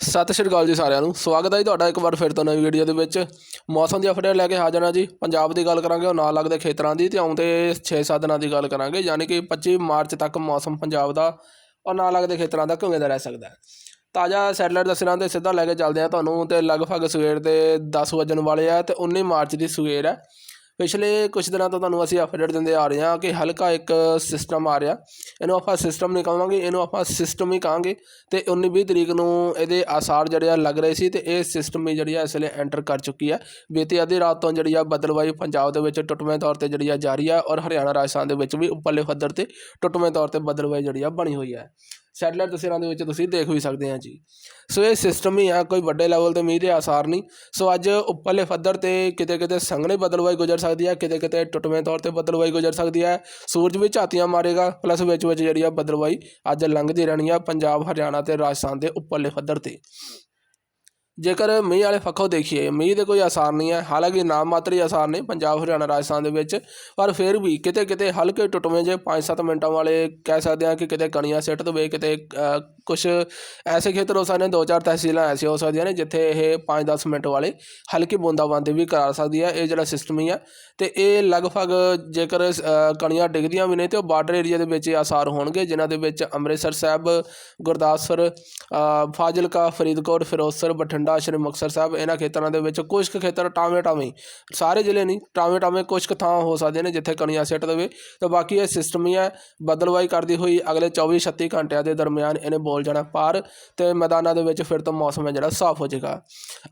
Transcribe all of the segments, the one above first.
ਸਤਿ ਸ਼੍ਰੀ ਅਕਾਲ ਜੀ ਸਾਰਿਆਂ ਨੂੰ। ਸਵਾਗਤ ਹੈ ਜੀ ਤੁਹਾਡਾ ਇੱਕ ਵਾਰ ਫਿਰ ਤੋਂ ਨਵੀਂ ਵੀਡੀਓ ਦੇ ਵਿੱਚ। ਮੌਸਮ ਦੀ ਅਪਡੇਟ ਲੈ ਕੇ ਹਾਜ਼ਰ ਹਾਂ ਜੀ। ਪੰਜਾਬ ਦੀ ਗੱਲ ਕਰਾਂਗੇ, ਉਹ ਨਾਲ ਲੱਗਦੇ ਖੇਤਰਾਂ ਦੀ ਤੇ ਆਉਂਦੇ 6-7 ਦਿਨਾਂ ਦੀ ਗੱਲ ਕਰਾਂਗੇ। ਯਾਨੀ ਕਿ 25 ਮਾਰਚ ਤੱਕ ਮੌਸਮ ਪੰਜਾਬ ਦਾ ਔਰ ਨਾਲ ਲੱਗਦੇ ਖੇਤਰਾਂ ਦਾ ਕਿਵੇਂ ਦਾ ਰਹਿ ਸਕਦਾ ਹੈ। ਤਾਜ਼ਾ ਸੈਟਲਾਈਟ ਦੱਸਣਾ ਤੇ ਸਿੱਧਾ ਲੈ ਕੇ ਚੱਲਦੇ ਹਾਂ ਤੁਹਾਨੂੰ ਤੇ ਲਗਭਗ ਸਵੇਰ ਦੇ 10 ਵਜਣ ਵਾਲੇ ਆ ਤੇ 19 ਮਾਰਚ ਦੀ ਸਵੇਰ ਹੈ। ਪਿਛਲੇ ਕੁਝ ਦਿਨਾਂ ਤੋਂ ਤੁਹਾਨੂੰ ਅਸੀਂ ਅਪਡੇਟ ਦਿੰਦੇ ਆ ਰਹੇ ਹਾਂ ਕਿ ਹਲਕਾ ਇੱਕ ਸਿਸਟਮ ਆ ਰਿਹਾ। ਇਹਨੂੰ ਆਪਾਂ ਸਿਸਟਮ ਨਹੀਂ ਕਹਾਂਗੇ ਇਹਨੂੰ ਆਪਾਂ ਸਿਸਟਮ ਹੀ ਕਹਾਂਗੇ ਤੇ 19 20 ਤਰੀਕ ਨੂੰ ਇਹਦੇ ਆਸਾਰ ਜਿਹੜੇ ਆ ਲੱਗ ਰਹੇ ਸੀ ਤੇ ਇਹ ਸਿਸਟਮ ਹੀ ਜਿਹੜੀ ਆ ਇਸ ਲਈ ਐਂਟਰ ਕਰ ਚੁੱਕੀ ਹੈ ਬੀਤੀ ਅੱਧੀ ਰਾਤ ਤੋਂ ਜਿਹੜੀ ਆ ਬਦਲਵਾਈ ਪੰਜਾਬ ਦੇ ਵਿੱਚ ਟੁੱਟਵੇਂ ਤੌਰ ਤੇ ਜਿਹੜੀ ਆ ਜਾਰੀ ਆ ਔਰ ਹਰਿਆਣਾ ਰਾਜਸਥਾਨ ਦੇ ਵਿੱਚ ਵੀ ਉੱਪਰਲੇ ਪੱਧਰ ਤੇ ਟੁੱਟਵੇਂ ਤੌਰ ਤੇ ਬਦਲਵਾਈ ਜਿਹੜੀ ਆ ਬਣੀ ਹੋਈ ਹੈ ਸੈਟੇਲਾਈਟ ਤਸਵੀਰਾਂ ਦੇ ਵਿੱਚ ਤੁਸੀਂ ਦੇਖ ਵੀ ਸਕਦੇ ਆ ਜੀ। ਸੋ ਇਹ ਸਿਸਟਮ ਹੀ ਆ, ਕੋਈ ਵੱਡੇ ਲੈਵਲ ਤੇ ਮੀਂਹ ਦੇ ਆਸਾਰ ਨਹੀਂ। ਸੋ ਅੱਜ ਉੱਪਰਲੇ ਪੱਧਰ ਤੇ ਕਿਤੇ ਕਿਤੇ ਸੰਘਣੀ ਬਦਲਵਾਈ ਗੁਜ਼ਰ ਸਕਦੀ ਹੈ ਕਿਤੇ ਕਿਤੇ ਟੁੱਟਵੇਂ ਤੌਰ ਤੇ ਬਦਲਵਾਈ ਗੁਜ਼ਰ ਸਕਦੀ ਹੈ। ਸੂਰਜ ਵੀ ਝਾਤੀਆਂ ਮਾਰੇਗਾ ਪਲੱਸ ਵਿੱਚ ਵਿੱਚ ਜਿਹੜੀ ਆ ਬਦਲਵਾਈ ਅੱਜ ਲੰਘਦੀ ਰਹਿਣੀ ਆ ਪੰਜਾਬ, ਹਰਿਆਣਾ ਤੇ ਰਾਜਸਥਾਨ ਦੇ ਉੱਪਰਲੇ ਪੱਧਰ ਤੇ। ਜੇਕਰ ਮੀਂਹ ਵਾਲੇ ਪੱਖੋਂ ਦੇਖੀਏ, ਮੀਂਹ ਦੇ ਕੋਈ ਆਸਾਰ ਨਹੀਂ ਹੈ। ਹਾਲਾਂਕਿ ਨਾਮ ਮਾਤਰ ਹੀ ਆਸਾਰ ਨੇ ਪੰਜਾਬ, ਹਰਿਆਣਾ, ਰਾਜਸਥਾਨ ਦੇ ਵਿੱਚ। ਪਰ ਫਿਰ ਵੀ ਕਿਤੇ ਕਿਤੇ ਹਲਕੇ ਟੁੱਟਵੇਂ ਜੇ 5-7 ਮਿੰਟਾਂ ਵਾਲੇ ਕਹਿ ਸਕਦੇ ਹਾਂ ਕਿ ਕਿਤੇ ਕਣੀਆਂ ਸਿੱਟ ਦਵੇ, ਕਿਤੇ ਕੁਝ ਐਸੇ ਖੇਤਰ ਹੋ ਸਕਦੇ ਨੇ ਦੋ ਚਾਰ ਤਹਿਸੀਲਾਂ ਐਸੀਆਂ ਹੋ ਸਕਦੀਆਂ ਨੇ, ਜਿੱਥੇ ਇਹ 5-10 ਮਿੰਟ ਵਾਲੇ ਹਲਕੀ ਬੂੰਦਾਬਾਂਦੀ ਵੀ ਕਰਾ ਸਕਦੀ ਹੈ, ਇਹ ਜਿਹੜਾ ਸਿਸਟਮ ਹੀ ਆ। ਤੇ ਇਹ ਲਗਭਗ ਜੇਕਰ ਕਣੀਆਂ ਡਿੱਗਦੀਆਂ ਵੀ ਨੇ ਤੇ ਉਹ ਬਾਰਡਰ ਏਰੀਆ ਦੇ ਵਿੱਚ ਇਹ ਆਸਾਰ ਹੋਣਗੇ, ਜਿਨ੍ਹਾਂ ਦੇ ਵਿੱਚ ਅੰਮ੍ਰਿਤਸਰ ਸਾਹਿਬ, ਗੁਰਦਾਸਪੁਰ ਫਾਜ਼ਿਲਕਾ, ਫਰੀਦਕੋਟ, ਫਿਰੋਜ਼ਪੁਰ, ਬਠਿੰਡਾ, ਸ਼੍ਰੀ ਮੁਕਤਸਰ ਸਾਹਿਬ, ਇਹਨਾਂ ਖੇਤਰਾਂ ਦੇ ਵਿੱਚ ਕੁਝ ਕੁ ਖੇਤਰ ਟਾਵੇਂ ਟਾਵੇਂ ਸਾਰੇ ਜ਼ਿਲ੍ਹੇ ਨਹੀਂ ਟਾਵੇਂ ਟਾਵੇਂ ਕੁਝ ਕੁ ਥਾਂ ਹੋ ਸਕਦੇ ਨੇ ਜਿੱਥੇ ਕਣੀਆਂ ਸਿੱਟ ਦੇਵੇ। ਤੇ ਬਾਕੀ ਇਹ ਸਿਸਟਮ ਹੀ ਹੈ ਬਦਲਵਾਈ ਕਰਦੀ ਹੋਈ ਅਗਲੇ 24 36 ਘੰਟਿਆਂ ਦੇ ਦਰਮਿਆਨ ਇਹਨੇ ਬੋਲ ਜਾਣਾ ਪਾਰ ਤੇ ਮੈਦਾਨਾਂ ਦੇ ਵਿੱਚ ਫਿਰ ਤੋਂ ਮੌਸਮ ਹੈ ਜਿਹੜਾ ਸਾਫ਼ ਹੋ ਜਾਏਗਾ।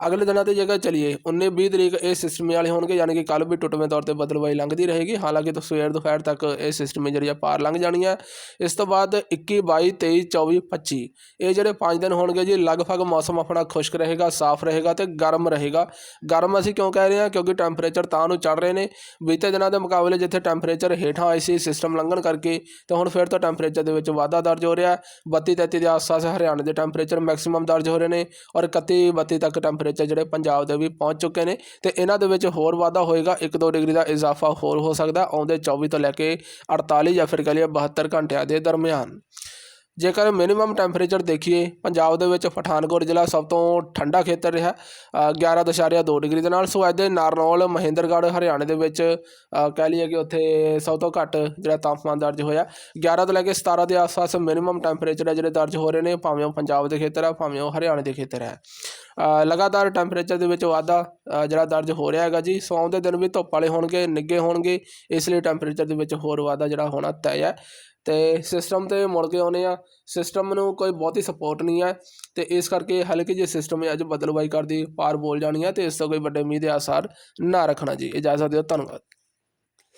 ਅਗਲੇ ਦਿਨਾਂ ਤੇ ਜੇਕਰ ਚਲੀਏ। 19 20 ਤਰੀਕ ਇਹ ਸਿਸਟਮ ਵਾਲੇ ਹੋਣਗੇ, ਯਾਨੀ ਕਿ ਕੱਲ ਵੀ ਟੁੱਟਵੇਂ ਤੌਰ ਤੇ ਬਦਲਵਾਈ ਲੰਘਦੀ ਰਹੇਗੀ। ਹਾਲਾਂਕਿ ਤੋਂ ਸਵੇਰ ਦੁਪਹਿਰ ਤੱਕ ਇਹ ਸਿਸਟਮ ਜਿਹੜੀ ਆ ਪਾਰ ਲੰਘ ਜਾਣੀ ਹੈ। ਇਸ ਤੋਂ ਬਾਅਦ 21 22 23 24 25 ਇਹ ਜਿਹੜੇ 5 ਦਿਨ ਹੋਣਗੇ ਜੀ, ਲਗਭਗ ਮੌਸਮ ਆਪਣਾ ਖੁਸ਼ਕ ਰਹੇਗਾ, ਸਾਫ਼ ਰਹੇਗਾ ਤੇ ਗਰਮ ਰਹੇਗਾ। ਗਰਮ ਅਸੀਂ ਕਿਉਂ ਕਹਿ ਰਹੇ ਹਾਂ? ਕਿਉਂਕਿ ਟੈਂਪਰੇਚਰ ਤਾਂ ਨੂੰ ਚੜ ਰਹੇ ਨੇ। ਬੀਤੇ ਦਿਨਾਂ ਦੇ ਮੁਕਾਬਲੇ ਜਿੱਥੇ ਟੈਂਪਰੇਚਰ ਹੇਠਾਂ ਆਏ ਸੀ ਸਿਸਟਮ ਲੰਘਣ ਕਰਕੇ, ਤੇ ਹੁਣ ਫਿਰ ਤੋਂ ਟੈਂਪਰੇਚਰ ਦੇ ਵਿੱਚ ਵਾਧਾ ਦਰਜ ਹੋ ਰਿਹਾ। ਹੈ 32 33 ਦੇ ਆਸ-ਪਾਸ ਹਰਿਆਣਾ ਦੇ ਟੈਂਪਰੇਚਰ ਮੈਕਸਿਮਮ ਦਰਜ ਹੋ ਰਹੇ ਨੇ ਔਰ 31 32 ਤੱਕ ਟੈਂਪਰੇਚਰ ਜਿਹੜੇ ਪੰਜਾਬ ਦੇ ਵੀ ਪਹੁੰਚ ਚੁੱਕੇ ਨੇ ਤੇ ਇਹਨਾਂ ਦੇ ਵਿੱਚ ਹੋਰ ਵਾਧਾ ਹੋਏਗਾ 1-2 ਡਿਗਰੀ ਦਾ ਇਜ਼ਾਫਾ ਹੋਰ ਹੋ ਸਕਦਾ, ਆਉਂਦੇ 24 ਤੋਂ ਲੈ ਕੇ 48 ਜਾਂ ਫਿਰ ਕਹ ਲਈਏ 72 ਘੰਟਿਆਂ ਦੇ ਦਰਮਿਆਨ। ਜੇਕਰ ਮਿਨੀਮਮ ਟੈਂਪਰੇਚਰ ਦੇਖੀਏ ਪੰਜਾਬ ਦੇ ਵਿੱਚ ਪਠਾਨਕੋਟ ਜ਼ਿਲ੍ਹਾ ਸਭ ਤੋਂ ਠੰਡਾ ਖੇਤਰ ਰਿਹਾ ਅ, 11.2 ਡਿਗਰੀ ਦੇ ਨਾਲ। ਸੋ ਇਹਦੇ ਨਾਰਨੌਲ ਮਹਿੰਦਰਗੜ੍ਹ ਹਰਿਆਣੇ ਦੇ ਵਿੱਚ ਕਹਿ ਲਈਏ ਕਿ ਉੱਥੇ ਸਭ ਤੋਂ ਘੱਟ ਜਿਹੜਾ ਤਾਪਮਾਨ ਦਰਜ ਹੋਇਆ। 11 ਤੋਂ ਲੈ ਕੇ 17 ਦੇ ਆਸ-ਪਾਸ ਮਿਨੀਮਮ ਟੈਂਪਰੇਚਰ ਹੈ ਜਿਹੜੇ ਦਰਜ ਹੋ ਰਹੇ ਨੇ ਭਾਵੇਂ ਉਹ ਪੰਜਾਬ ਦੇ ਖੇਤਰ ਹੈ ਭਾਵੇਂ ਉਹ ਹਰਿਆਣੇ ਦੇ ਖੇਤਰ ਹੈ ਲਗਾਤਾਰ ਟੈਂਪਰੇਚਰ ਦੇ ਵਿੱਚ ਵਾਧਾ ਜਿਹੜਾ ਦਰਜ ਹੋ ਰਿਹਾ ਹੈਗਾ ਜੀ ਸੋ ਦੇ ਦਿਨ ਵੀ ਧੁੱਪ ਵਾਲੇ ਹੋਣਗੇ ਨਿੱਗੇ ਹੋਣਗੇ, ਇਸ ਲਈ ਟੈਂਪਰੇਚਰ ਦੇ ਵਿੱਚ ਹੋਰ ਵਾਧਾ ਜਿਹੜਾ ਹੋਣਾ ਤੈਅ ਹੈ। ਤੇ ਸਿਸਟਮ ਤੇ ਮੁੜ ਕੇ ਆਉਨੇ ਆ ਸਿਸਟਮ ਨੂੰ ਕੋਈ ਬਹੁਤੀ ਸਪੋਰਟ ਨਹੀਂ ਹੈ ਤੇ ਇਸ ਕਰਕੇ ਹਲਕੀ ਜਿਹੀ ਸਿਸਟਮ ਅੱਜ ਬਦਲਵਾਈ ਕਰਦੀ, ਪਾਰ ਬੋਲ ਜਾਣੀ ਹੈ ਤੇ ਇਸ ਤੋਂ ਕੋਈ ਵੱਡੇ ਮੀਂਹ ਦੇ ਆਸਾਰ ਨਾ ਰੱਖਣਾ ਜੀ। ਇਜਾਜ਼ਤ ਦਿਓ, ਧੰਨਵਾਦ।